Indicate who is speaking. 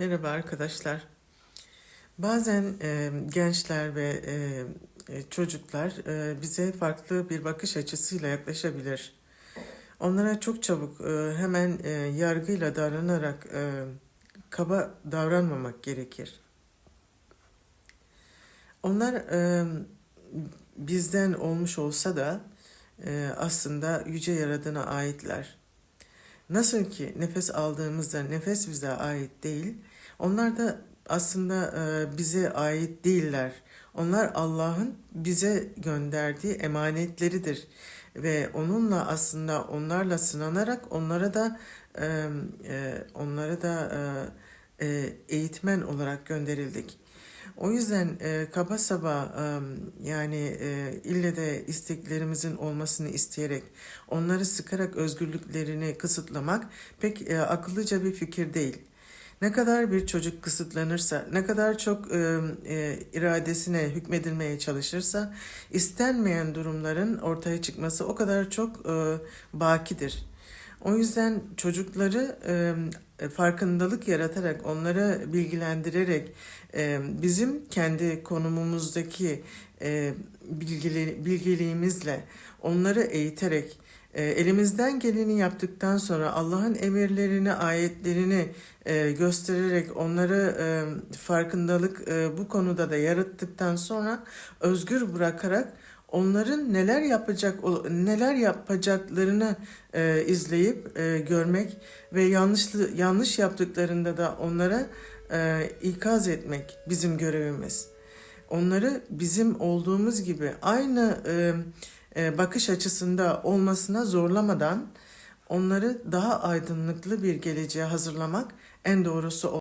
Speaker 1: Merhaba arkadaşlar. Bazen e, gençler ve e, e, çocuklar e, bize farklı bir bakış açısıyla yaklaşabilir. Onlara çok çabuk e, hemen e, yargıyla davranarak e, kaba davranmamak gerekir. Onlar e, bizden olmuş olsa da e, aslında yüce yaradana aitler. Nasıl ki nefes aldığımızda nefes bize ait değil, onlar da aslında e, bize ait değiller. Onlar Allah'ın bize gönderdiği emanetleridir ve onunla aslında onlarla sınanarak onlara da e, e, onlara da e, eğitmen olarak gönderildik. O yüzden e, kaba saba e, yani e, ille de isteklerimizin olmasını isteyerek onları sıkarak özgürlüklerini kısıtlamak pek e, akıllıca bir fikir değil. Ne kadar bir çocuk kısıtlanırsa, ne kadar çok e, e, iradesine hükmedilmeye çalışırsa, istenmeyen durumların ortaya çıkması o kadar çok e, bakidir. O yüzden çocukları e, farkındalık yaratarak, onları bilgilendirerek, e, bizim kendi konumumuzdaki e, bilgili, bilgiliğimizle, onları eğiterek, e, elimizden geleni yaptıktan sonra Allah'ın emirlerini, ayetlerini e, göstererek, onları e, farkındalık e, bu konuda da yarattıktan sonra özgür bırakarak onların neler yapacak neler yapacaklarını e, izleyip e, görmek ve yanlışlı yanlış yaptıklarında da onlara e, ikaz etmek bizim görevimiz. Onları bizim olduğumuz gibi aynı e, e, bakış açısında olmasına zorlamadan onları daha aydınlıklı bir geleceğe hazırlamak en doğrusu